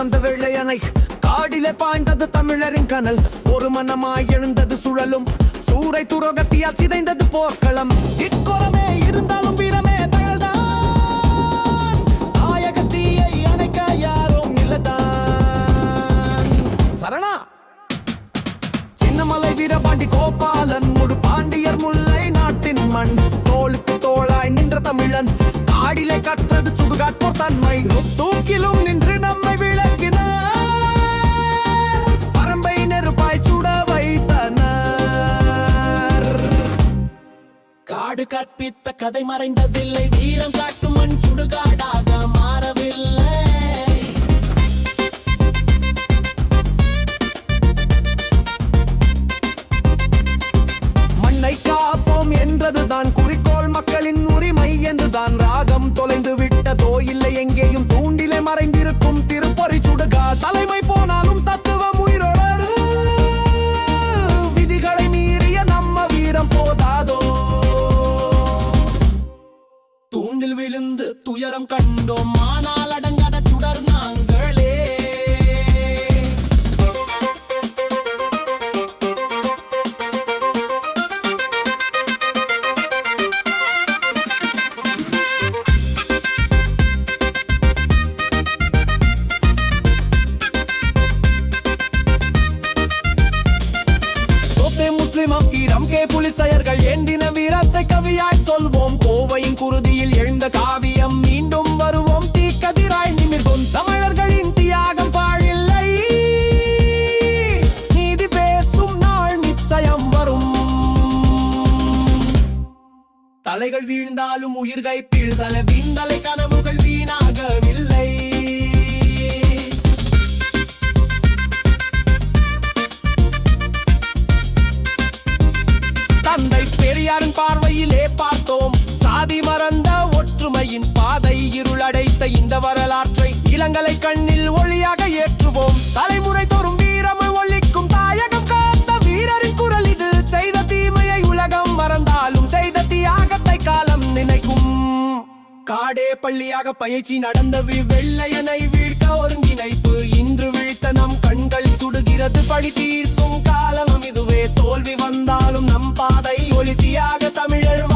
வந்த வெள்ளையனை காடிலே பாய்ந்தது தமிழரின் கனல். ஒரு மனமாய் எழுந்தது சுழலும். சூறை துரோகத்தியால் சிதைந்தது போர்க்களம். இட்குறமே இருந்தாலும் வீரமே தகழ்தான். அணைக்க யாரும் இல்லதான். சரணா! சின்னமலை வீரபாண்டி கோபாலன் முழு பாண்டியர் முல்லை நாட்டின் மண். தோளுக்கு தோளாய் நின்ற தமிழன் காடிலே கற்றது சுடுகாட்போர் தன்மை. தூக்கிலும் நின்று நம்மை விளக்கினார் காடு கற்பித்த கதை மறைந்ததில்லை வீரம் காட்டும் மண் சுடுகாடாக மாறவில்லை. விழுந்து கண்டோம். ஆனால் அடங்காத சுடர் நாங்களே. சோப்பே முஸ்லிம் கே ஏந்தின வீரத்தை கவியாய் சொல்வோம். கோவையின் குருதியில் எழுந்த காவி தலைகள் வீழ்ந்தாலும் உயிர்கை பீழ்தல வீந்தலை கனவுகள் வீணாகவில்லை. தந்தை பெரியாரின் பார்வையிலே பார்த்தோம். சாதி மறந்த ஒற்றுமையின் பாதை இருளடைத்த இந்த வரலாற்றை இளங்கலை கண் காடே பள்ளியாக பயிற்சி நடந்தவி வெள்ளையனை வீழ்க்க ஒருங்கிணைப்பு இன்று விழித்த நம் கண்கள் சுடுகிறது. பழி தீர்க்கும் காலமும் இதுவே. தோல்வி வந்தாலும் நம் பாதை ஒலித்தியாக தமிழரும்